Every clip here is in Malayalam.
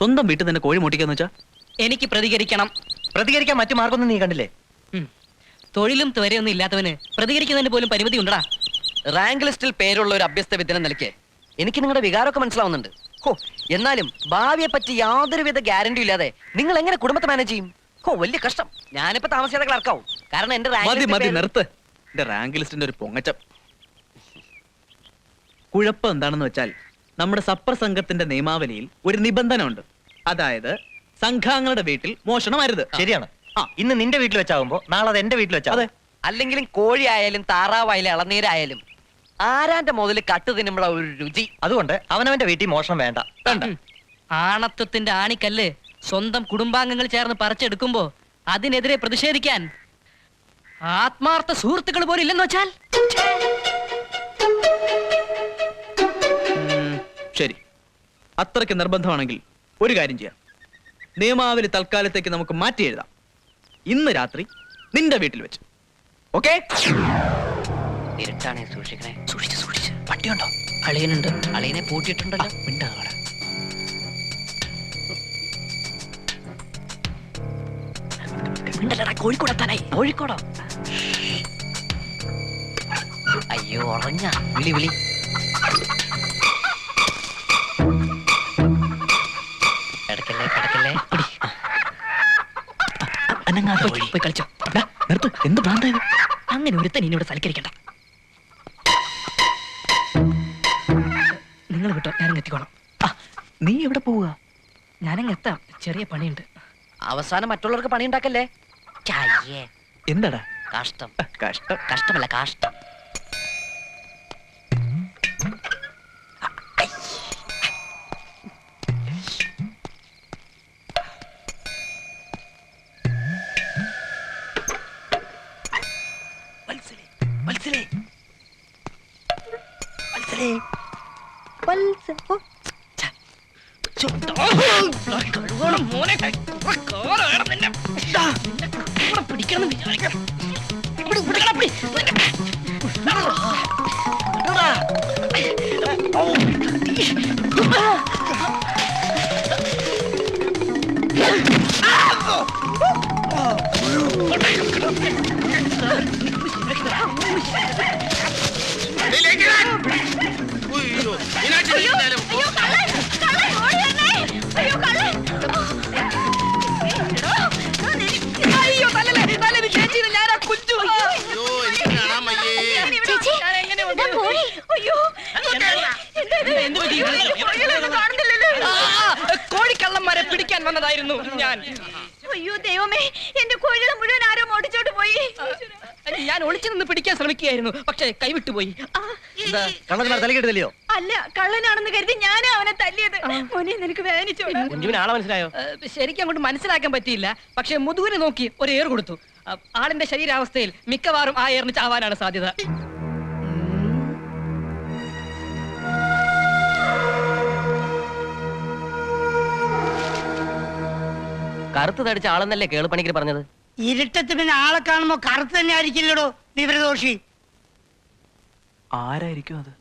സ്വന്തം വീട്ടിൽ നിന്നെ കോഴി മുട്ടിക്കാന്ന് വെച്ചാ? എനിക്ക് പ്രതികരിക്കണം. പ്രതികരിക്കാൻ മറ്റു മാർഗമൊന്നും നീ കണ്ടില്ലേ. തൊഴിലും ത്വരയൊന്നും ഇല്ലാത്തവന് പ്രതികരിക്കുന്നതിന് പോലും പരിമിതി ഉണ്ടടാ. റാങ്ക് ലിസ്റ്റിൽ പേരുള്ള ഒരു അഭ്യസ്ത വിദ്യന നിലയ്ക്ക് എനിക്ക് നിങ്ങളുടെ വികാരമൊക്കെ മനസ്സിലാവുന്നുണ്ട്. ഹോ എന്നാലും ഭാവിയെ പറ്റി യാതൊരുവിധ ഗ്യാരണ്ടി ഇല്ലാതെ നിങ്ങൾ എങ്ങനെ കുടുംബത്തെ മാനേജ് ചെയ്യും? ഓ വലിയ കഷ്ടം. ഞാനിപ്പോ താമസിയാതെ ക്ലർക്കാവും. കാരണം എന്റെ മതി മതി നിർത്ത്. എന്റെ റാങ്ക് ലിസ്റ്റിന്റെ ഒരു പൊങ്ങച്ചം. കുഴപ്പം എന്താണെന്ന് വെച്ചാൽ നമ്മുടെ സപ്പർ സംഘത്തിന്റെ നിയമാവലിയിൽ ഒരു നിബന്ധന ഉണ്ട് അതായത് സംഘാംഗങ്ങളുടെ വീട്ടിൽ മോഷണം അരുത്. ശരിയാണ്. ആ. ഇന്ന് നിന്റെ വീട്ടിൽ വെച്ചാവുമ്പോ നാളെ അത് എന്റെ വീട്ടിൽ വെച്ചാ അതെ. അല്ലെങ്കിലും കോഴി ആയാലും താറാവായാലും ഇളനീരായാലും ആരാന്റെ മുതൽ കട്ട് തിന്നുമ്പോഴ ഒരു രുചി? അതുകൊണ്ട് അവനവന്റെ വീട്ടിൽ മോഷണം വേണ്ട. വേണ്ട. ആണത്വത്തിന്റെ ആണിക്കല്ല് സ്വന്തം കുടുംബാംഗങ്ങൾ ചേർന്ന് പറിച്ചെടുക്കുമ്പോ അതിനെതിരെ പ്രതിഷേധിക്കാൻ ആത്മാർത്ഥ സുഹൃത്തുക്കൾ പോലും ഇല്ലെന്ന് വെച്ചാൽ? ശരി. അത്രയ്ക്ക് നിർബന്ധമാണെങ്കിൽ ഒരു കാര്യം ചെയ്യാം. നിയമാവലി തൽക്കാലത്തേക്ക് നമുക്ക് മാറ്റി എഴുതാം. ഇന്ന് രാത്രി നിന്റെ വീട്ടിൽ വെച്ച്. ഓക്കെ ഇരുട്ടാണേ സൂക്ഷിക്കണേ. സൂക്ഷിച്ച് സൂക്ഷിച്ച്. പട്ടിയുണ്ടോ അളിയനുണ്ട്. അളിയനെ പൂട്ടിയിട്ടുണ്ടല്ലോ. മിണ്ടാകടാ. മിണ്ടല്ലടാ, കോഴിക്കോടെത്താനായി കോഴിക്കോടോ? അയ്യോ ഉറങ്ങ. വിളി വിളി. പോയി. കളിച്ചോ. നിർത്തു. എന്ത് ഭ്രാന്തായത് അങ്ങനെ ഒരുത്തൻ ഇനി ഇവിടെ സൽക്കരിക്കണ്ട. നിങ്ങൾ വിട്ടോ ഞാനങ്ങ് എത്തിക്കോളാം നീ എവിടെ പോവുക? ഞാനങ്ങ് എത്താം. ചെറിയ പണിയുണ്ട്. അവസാനം മറ്റുള്ളവർക്ക് പണിയുണ്ടാക്കല്ലേ? എന്താടാ? കഷ്ടം. കഷ്ടം. കഷ്ടമല്ല കാഷ്ടം. விளையாடணும் இப்படி இப்படி. ഞാൻ. അയ്യോ ദൈവമേ എന്റെ കോഴികളെ മുഴുവൻ ആരോ ഓടിച്ചോട്ട് പോയി. ഞാൻ ഒളിച്ചു നിന്ന് പിടിക്കാൻ ശ്രമിക്കുകയായിരുന്നു പക്ഷേ എന്താ കള്ളന്മാർ തലകിട്ടില്ലയോ അല്ല കള്ളനാണെന്ന് കരുതി ഞാനാ അവനെ തല്ലിയത്. മോനെ നിനക്ക് കുഞ്ചുവിന് ആളെ മനസ്സിലായോ? ശരിക്കും അങ്ങോട്ട് മനസ്സിലാക്കാൻ പറ്റിയില്ല പക്ഷെ മുതുകിനെ നോക്കി ഒരു ഏർ കൊടുത്തു ആളിന്റെ ശരീരാവസ്ഥയിൽ മിക്കവാറും ആ ഏറിന് ചാവാനാണ് സാധ്യത. കറുത്ത് തടിച്ച ആളെന്നല്ലേ കേളുപണിക്കർ പറഞ്ഞത്? ഇരുട്ടത്ത് പിന്നെ ആളെ കാണുമ്പോ കറുത്ത് തന്നെ ആയിരിക്കില്ലടോ വിവരദോഷി. ആരായിരിക്കും അത്?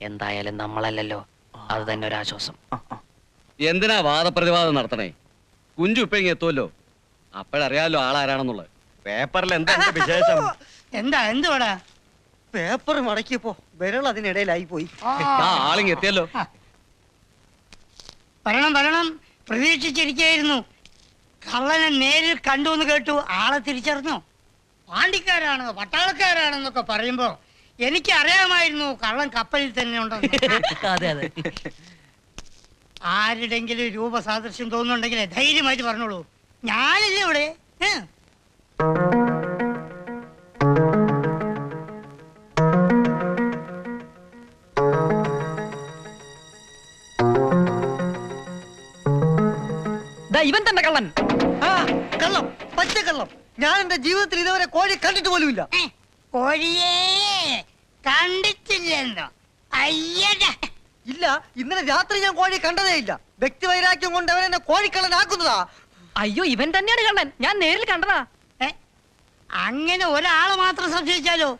എന്തായാലും നമ്മളല്ലല്ലോ. അത് തന്നെ ഒരു ആശ്വാസം. എന്തിനാ വാദപ്രതിവാദം നടത്തണേ? കുഞ്ചു ഇപ്പൊ ഇങ്ങ് എത്തുമല്ലോ അപ്പോഴറിയാലോ ആളാരാണെന്നുള്ളത്. പേപ്പറിൽ എന്താ എന്റെ വിശേഷം? എന്താ എന്തുവാടാ? പേപ്പർ മടക്കിയപ്പോ വിരൾ അതിനിടയിലായി പോയി ആ ആളിങ് എത്തിയല്ലോ. വരണം വരണം. പ്രതീക്ഷിച്ചിരിക്കായിരുന്നു കള്ളനെ നേരിൽ കണ്ടു എന്ന് കേട്ടു ആളെ തിരിച്ചറിഞ്ഞോ? പാണ്ടിക്കാരാണ് പട്ടാളക്കാരാണെന്നൊക്കെ പറയുമ്പോ എനിക്ക് അറിയാമായിരുന്നു കള്ളൻ കപ്പലിൽ തന്നെ ഉണ്ടെന്ന്. അതെ അതെ. ആരുടെങ്കിലും രൂപസാദൃശ്യം തോന്നുന്നുണ്ടെങ്കിൽ ധൈര്യമായിട്ട് പറഞ്ഞോളൂ. ഞാനില്ല ഇവിടെ? ഏ? കള്ളം പച്ച കള്ളം. ഞാൻ എന്റെ ജീവിതത്തിൽ ഇതുവരെ കോഴി കണ്ടിട്ട് പോലുമില്ല. കോഴിയെ കോഴിയേ കണ്ടിട്ടില്ലെന്നോ? അയ്യടാ. ഇല്ല ഇന്നലെ രാത്രി ഞാൻ കോഴി കണ്ടതേ ഇല്ല. വ്യക്തി വൈരാഗ്യം കൊണ്ട് അവൻ എന്നെ കോഴിക്കള്ളനാക്കുന്നതാ. അയ്യോ ഇവൻ തന്നെയാണ് കള്ളൻ. ഞാൻ നേരിൽ കണ്ടതാ. അങ്ങനെ ഒരാളെ മാത്രം സംശയിച്ചാലോ?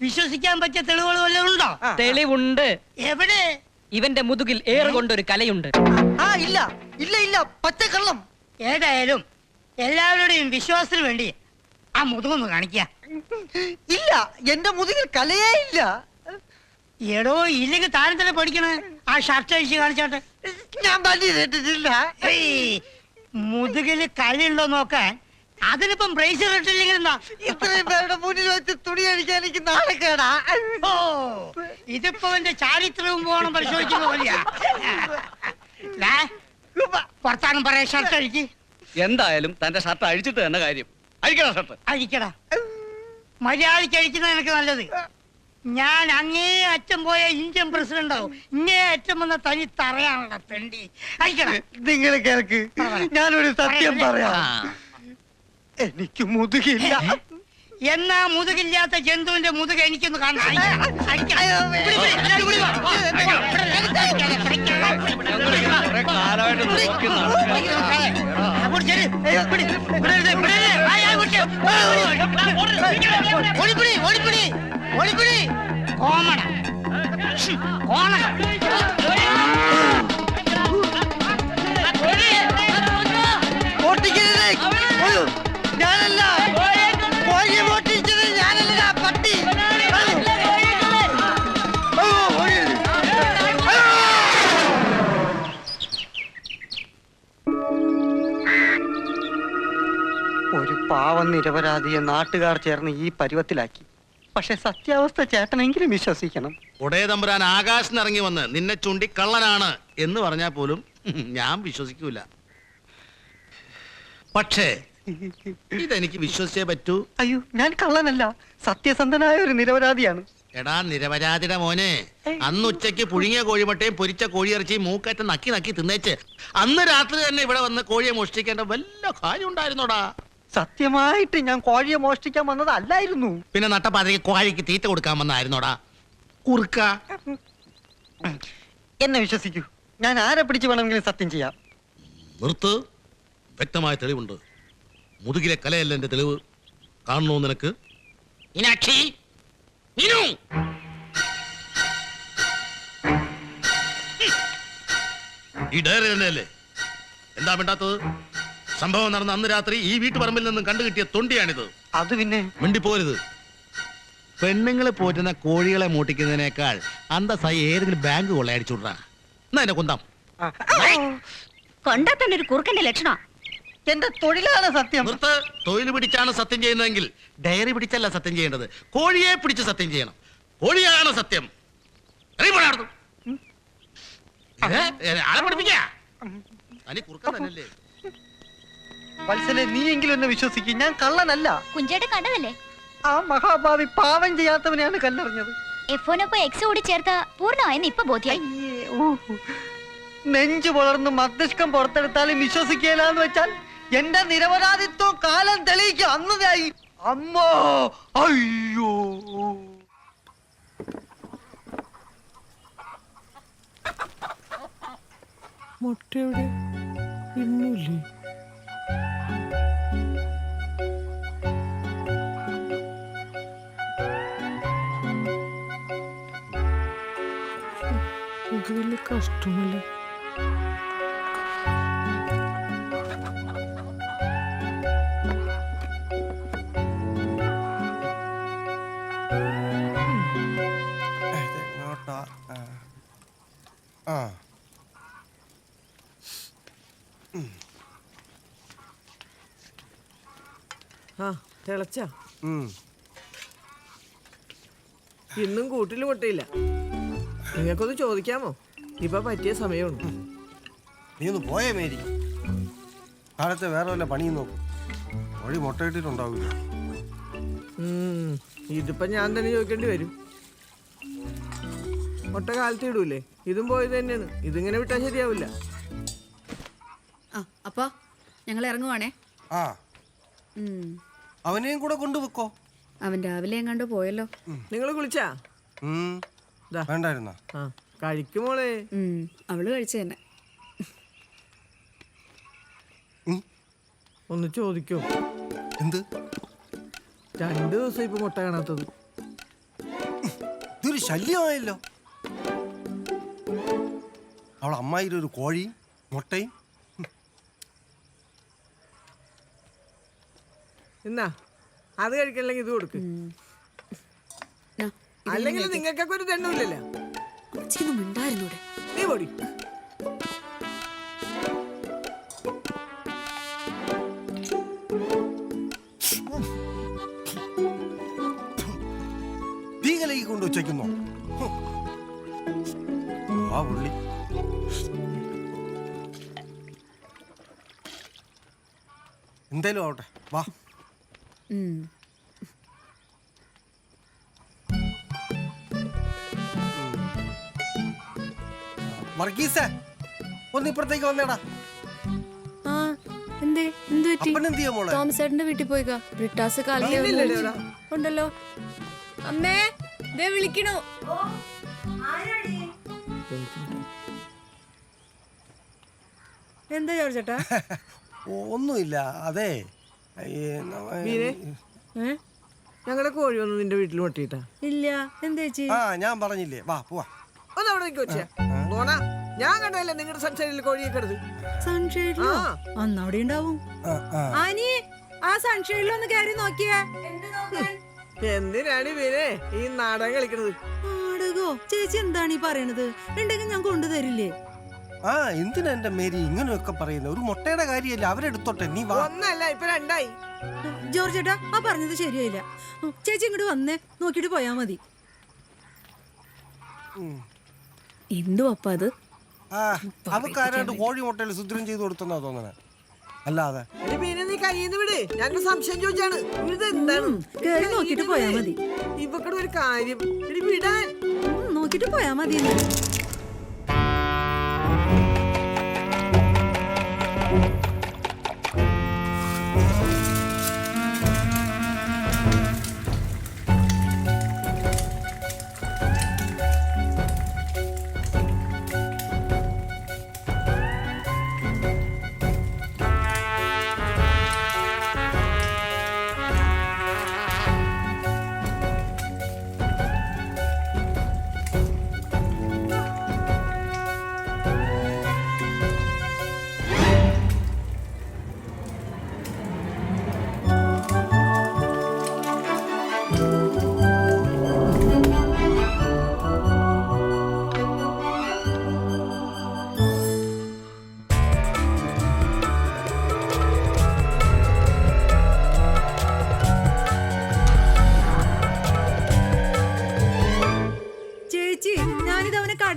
വിശ്വസിക്കാൻ പറ്റിയ തെളിവുകൾ വല്ലതും ഉണ്ടോ? തെളിവുണ്ട്. എവിടെ? ഇവന്റെ മുതുകിൽ ഏറെ കൊണ്ടൊരു കലയുണ്ട് ആ ഇല്ല. ഇല്ല ഇല്ല. പച്ചക്കള്ളം. ഏതായാലും എല്ലാവരുടെയും വിശ്വാസത്തിന് വേണ്ടി ആ മുതുകൊന്ന് കാണിക്ക. ഇല്ല എന്റെ മുതുകിൽ കലയേ ഇല്ല. എടോ ഇല്ലെങ്കിൽ താരം തന്നെ പഠിക്കണേ. ആ ഷർട്ട് അഴിച്ച് കാണിച്ചോട്ടെ. ഞാൻ പല്ലി കേട്ടിട്ടില്ല കളിയുണ്ടോ നോക്കാൻ. അതിനിപ്പം ബ്രേസ് ഇട്ടില്ലെങ്കിൽ എന്താ? ഇത്രയും പേരുടെ മുന്നിൽ വെച്ച് തുണി അടിക്കാൻ എനിക്ക് നാണക്കേടാ ഓ ഇതിപ്പോ എന്റെ ചാരിത്രവും പോകണം പരിശോധിക്കുന്ന പോലെയാ. പുറത്താണ് പുറത്താനും പറയാ ഷർട്ട് അഴിക്ക്. എന്തായാലും തന്റെ ഷർട്ട് അഴിച്ചിട്ട് തന്നെ കാര്യം അഴിക്കടാ ഷർട്ട് അഴിക്കടാ മര്യാദയ്ക്ക് അഴിക്കുന്ന എനിക്ക് നല്ലത് ഞാൻ അങ്ങേ അച്ഛൻ പോയ ഇന്ത്യൻ പ്രസിഡന്റ് ആവും ഇങ്ങേ അച്ഛൻ വന്ന തനി തറയാണല്ലോ പെണ്ടി അയക്കണം നിങ്ങൾ കേൾക്ക് ഞാനൊരു സത്യം പറയാം എനിക്ക് മുതുകില്ല എന്നാ മുതുകില്ലാത്ത ജന്തുവിന്റെ മുതുക എനിക്കൊന്ന് കാണാം ഞാനല്ല പാവം നിരപരാധിയെ നാട്ടുകാർ ചേർന്ന് ഈ പരുവത്തിലാക്കി. പക്ഷെ സത്യാവസ്ഥ ചേട്ടനെങ്കിലും വിശ്വസിക്കണം. ഉടയ തമ്പുരാൻ ആകാശം ഇറങ്ങി വന്ന് നിന്നെ ചുണ്ടി കള്ളനാണ് എന്ന് പറഞ്ഞാൽ പോലും ഞാൻ വിശ്വസിക്കൂല. പക്ഷേ ഇതെനിക്ക് വിശ്വസിച്ചേ പറ്റൂ. അയ്യോ ഞാൻ കള്ളനല്ല. സത്യസന്ധനായ ഒരു നിരപരാധിയാണ്. എടാ നിരപരാധിയുടെ മോനെ അന്ന് ഉച്ചയ്ക്ക് പുഴുങ്ങിയ കോഴിമുട്ടയും പൊരിച്ച കോഴിയിറച്ചിയും മൂക്കറ്റം നക്കി നക്കി തിന്നേച്ച് അന്ന് രാത്രി തന്നെ ഇവിടെ വന്ന് കോഴിയെ മോഷ്ടിക്കേണ്ട വല്ല കാര്യം ഉണ്ടായിരുന്നോടാ സത്യമായിട്ട് ഞാൻ കോഴിയെ മോഷ്ടിക്കാൻ വന്നത് അല്ലായിരുന്നു പിന്നെ നട്ടപ്പാതിരിക്ക് കോഴിക്ക് തീറ്റ കൊടുക്കാൻ വന്നായിരുന്നോടാ? കുറുക്ക. എന്നെ വിശ്വസിക്കൂ. ഞാൻ ആരെ പിടിച്ചു വേണമെങ്കിലും സത്യം ചെയ്യാം. നിർത്ത്. വ്യക്തമായ തെളിവുണ്ട്. മുതുകിലെ കലയല്ല എന്റെ തെളിവ്. കാണണോ നിനക്ക്? മീനാക്ഷി! മീനു! ഈ ഡയറി തന്നെയല്ലേ? എന്താ വേണ്ടാത്തത് സംഭവം നടന്ന അന്ന് രാത്രി ഈ വീട്ടുപറമ്പിൽ നിന്നും കണ്ടുകിട്ടിയ തൊണ്ടിയാണിത്. അത് പിന്നെ? മിണ്ടിപ്പോരുത്. പെണ്ണുങ്ങളെ പോറ്റുന്ന കോഴികളെ മൂട്ടിക്കുന്നതിനേക്കാൾ അന്തസ്സായി ഏതെങ്കിലും ബാങ്ക് കൊള്ളയടിച്ചുവിടാ എന്നാ എന്നെ കുന്താം. കൊണ്ടാ തന്നെ ഒരു കുറുക്കന്റെ ലക്ഷണം. എന്റെ തൊഴിലാണ് സത്യം. നിർത്ത്. തൊഴിൽ പിടിച്ചാണ് സത്യം ചെയ്യുന്നതെങ്കിൽ ഡയറി പിടിച്ചല്ല സത്യം ചെയ്യേണ്ടത്. കോഴിയെ പിടിച്ച് സത്യം ചെയ്യണം. കോഴിയാണ് സത്യം. ഇറങ്ങി പോടാ അവിടുന്ന്. ഏ, ഏ, ആളെ പഠിപ്പിക്കാ. അനി കുറുക്കൻ തന്നെയല്ലേ? വത്സലെ നീയെങ്കിലും എന്നെ വിശ്വസിക്കും. ഞാൻ കള്ളനല്ല. കുഞ്ചേട്ടൻ കണ്ടതല്ലേ? ആ മഹാഭാവി പാവം ചെയ്യാത്തവനെയാണ് കല്ലെറിഞ്ഞത്. എഫോനൊപ്പം എക്സ് കൂടി ചേർത്ത പൂർണമായെന്ന് ഇപ്പൊ ബോധ്യായി. നെഞ്ചു വളർന്ന് മസ്തിഷ്കം പുറത്തെടുത്താലും വിശ്വസിക്കില്ല വെച്ചാൽ എന്റെ നിരപരാധിത്വം കാലം തെളിയിക്കും. അന്നതായി അമ്മോ അയ്യോ. മുട്ടയുടെ ഇന്നില്ലേ ഇത് വലിയ കഷ്ടമല്ല ആ. ആ ആ തിളച്ച ഇന്നും കൂട്ടിൽ മുട്ടയില്ല നിങ്ങൾക്കൊന്ന് ചോദിക്കാമോ? ഇപ്പൊ പറ്റിയ സമയമാണ് നീ ഒന്ന് പോയേ മേരി. കാലത്തെ വേറെ വല്ല പണിയും നോക്കും. വഴി മുട്ടയിട്ടിട്ടുണ്ടാവില്ല. ഇതിപ്പോ ഞാൻ തന്നെ ചോദിക്കേണ്ടി വരും. മുട്ട കാലത്ത് ഇടൂലേ? ഇതും പോയത് തന്നെയാണ്. ഇതിങ്ങനെ വിട്ടാൽ ശരിയാവില്ല. ആ അപ്പൊ ഞങ്ങൾ ഇറങ്ങുവാണേ. ആ. അവനെയും കൂടെ കൊണ്ടുവെക്കോ. അവൻ രാവിലെ എങ്ങാണ്ട് പോയല്ലോ. നിങ്ങൾ കുളിച്ചാ? ഉം. വേണ്ടായിരുന്ന? കഴിക്കുമോളെ അവൾ കഴിച്ചു തന്നെ. ഒന്ന് ചോദിക്കോ. എന്ത്? രണ്ടു ദിവസം ഇപ്പൊ മുട്ട കാണാത്തത്. ഇതൊരു ശല്യമായല്ലോ. അവൾ അമ്മായിയുടെ ഒരു കോഴിയും മുട്ടയും. എന്നാ അത് കഴിക്കണമെങ്കിൽ ഇത് കൊടുക്ക്. അല്ലെങ്കിൽ നിങ്ങൾക്കൊക്കെ ഒരു തെണ്ണുമില്ലല്ലോ മിണ്ടായിരുന്നൂടെ നീ പൊടി. തീകലയ്ക്ക് കൊണ്ട് ഉച്ചയ്ക്കുന്നോ? ആ ഉള്ളി എന്തേലും ആവട്ടെ. വാ. വർഗീസേ ഒന്ന് ഇപ്പുറത്തേക്ക് വന്നേടാ. ആ എന്തേ പറ്റി? മോളെ? വീട്ടിൽ പോയിക്കാ ബ്രിട്ടാസ് ഉണ്ടല്ലോ. അമ്മേ ദേ വിളിക്കണു. എന്താ ഒന്നുമില്ല അതെ. ഞങ്ങളെ ഞങ്ങളുടെ കോഴി വന്ന് നിന്റെ വീട്ടിൽ മുട്ടിയിട്ടാ. ഇല്ല എന്താ ചേച്ചി? ആ ഞാൻ പറഞ്ഞില്ലേ. വാ പോവാ. ഒന്ന് അവിടെ നിൽക്കി വെച്ചേ ഞാൻ കണ്ടല്ലേ നിങ്ങളുടെ സൺഷൈഡിൽ കോഴിയെ എടുത്ത് സൺഷൈഡിലോ. അന്ന് അവിടെ ഉണ്ടാവും ആ. ആനി ആ സൺഷെയ്ഡിലൊന്ന് കയറി നോക്കിയേ. എന്തിനാണ് മീനെ ഈ നാടകം കളിക്കണത്. നാടകോ? ചേച്ചി എന്താണ് ഈ പറയണത്? ഉണ്ടെങ്കിൽ ഞാൻ കൊണ്ടുതരില്ലേ? ആ എന്തിനാ എന്റെ മേരി ഇങ്ങനെയൊക്കെ പറയുന്നത് ഒരു മുട്ടയുടെ കാര്യമല്ല അവരെടുത്തോട്ടെ നീ വാ. ഒന്നല്ല ഇപ്പൊ രണ്ടായി. ജോർജ് ചേട്ടാ ആ പറഞ്ഞത് ശരിയായില്ല. ചേച്ചി ഇങ്ങോട്ട് വന്നേ. നോക്കിട്ട് പോയാ മതി. എന്തോ അപ്പ അത്? ആ അവക്കാരായിട്ട് കോഴി മുട്ടയിൽ സുദ്രം ചെയ്തു കൊടുത്തെന്നാ തോന്നണേ. അല്ലാതെ. എടി നീ കയ്യിന്ന് വിട്. ഞാനൊരു സംശയം ചോദിച്ചാണ്. ഇത് എന്താണ്? കേറി നോക്കിട്ട് പോയാ മതി. ഇവക്കടെ ഒരു കാര്യം. വിടാൻ. നോക്കിട്ട് പോയാ മതി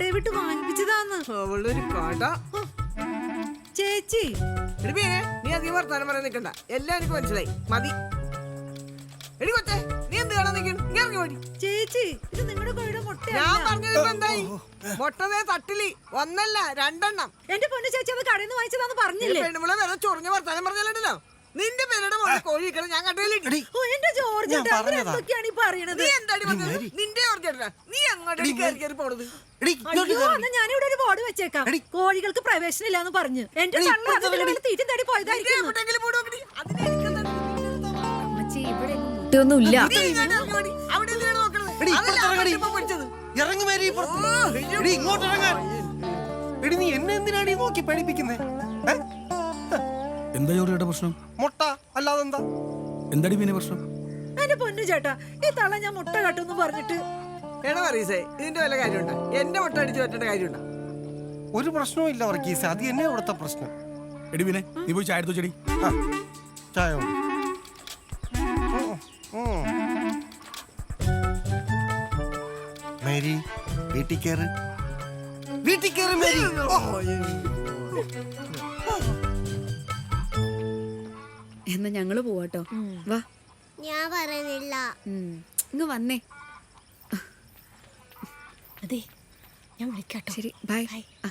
കടയിൽ വിട്ട് വാങ്ങിപ്പിച്ചതാന്ന്. അവളൊരു കട. ചേച്ചി. നീ അധികം വർത്താനം പറയാൻ നിൽക്കണ്ട എല്ലാം എനിക്ക് മനസ്സിലായി. മതി. എടി കൊച്ചേ നീ എന്ത് കാണാൻ നിൽക്കണം നീ ഇറങ്ങി ഓടി. ചേച്ചി ഇത് നിങ്ങളുടെ കോഴിയുടെ ഞാൻ മുട്ടയാണ് പറഞ്ഞത് ഇപ്പൊ എന്തായി? മുട്ടതേ തട്ടിലി. ഒന്നല്ല രണ്ടെണ്ണം. എന്റെ പൊന്നു ചേച്ചി അത് കടയിൽ നിന്ന് വാങ്ങിച്ചതാന്ന് പറഞ്ഞില്ലേ? പെണ്ണുമ്പളെ വേറെ ചൊറിഞ്ഞ വർത്താനം പറഞ്ഞല്ലോ നിന്റെ പേരുടെ മോളെ കോഴി ഞാൻ കണ്ടതിലിട്ട് ഓ എന്റെ ജോർജ് ഞാൻ ചേട്ടാ, പറഞ്ഞതാ. എന്തൊക്കെയാണ് ഈ പറയണത് നീ എന്താടി പറഞ്ഞത് നിന്റെ നീ അങ്ങോട്ട് കയറി കയറി പോണത് എടി, ഇങ്ങോട്ട് അയ്യോ കേറ്. എന്നാ ഞാനിവിടെ ഒരു ബോർഡ് വെച്ചേക്കാം എടി. കോഴികൾക്ക് പ്രവേശനം ഇല്ലാന്ന് പറഞ്ഞു എന്റെ എടി, കണ്ണ് ഇപ്പുറത്തെ അതിന്റെ വഴി. മേലെ തീറ്റും തടി പോയതായിരിക്കും എവിടെയെങ്കിലും പോയി നോക്കടി. അതിന്? മുട്ടൊന്നുമില്ല നീ ഇങ്ങോട്ട് ഇറങ്ങി ഓടി. അവിടെ എന്തിനാണ് നോക്കണത്? എടി, അതല്ലേ ഇപ്പുറത്ത് ഇറങ്ങടി. ഇപ്പൊ പഠിച്ചത്. ഇറങ്ങി മേരി ഇപ്പുറത്ത്. ഓ, എടി ഇങ്ങോട്ട് ഇറങ്ങാൻ എടി നീ എന്നെ എന്തിനാടി നോക്കി പേടിപ്പിക്കുന്നേ ഏ? എന്താ ജോലിയുടെ പ്രശ്നം? മുട്ട അല്ലാതെ എന്താ? എന്താടി പിന്നെ പ്രശ്നം? എന്റെ പൊന്നു ചേട്ടാ ഈ തള ഞാൻ മുട്ട കട്ടെന്ന് പറഞ്ഞിട്ട്. എടാ വർഗീസേ ഇതിന്റെ വല്ല കാര്യമുണ്ടോ? എന്റെ മുട്ട അടിച്ചു പറ്റേണ്ട കാര്യമുണ്ടോ? ഒരു പ്രശ്നവും ഇല്ല വർഗീസ് അത് എന്നെ ഇവിടുത്തെ പ്രശ്നം. എടി പിന്നെ നീ പോയി ചായ എടുത്തു ചെടി ആ ചായ കൊണ്ട്. ഉം, ഉം. മേരി വീട്ടിൽ കയറ്. വീട്ടിൽ കയറി മേരി. ഓ. എന്നാ ഞങ്ങൾ പോവാട്ടോ. വാ. ഞാൻ പറയുന്നില്ല. ഇങ്ങ് വന്നേ. അതെ ഞാൻ വിളിക്കാട്ടോ. ശരി ബൈ ബൈ ആ.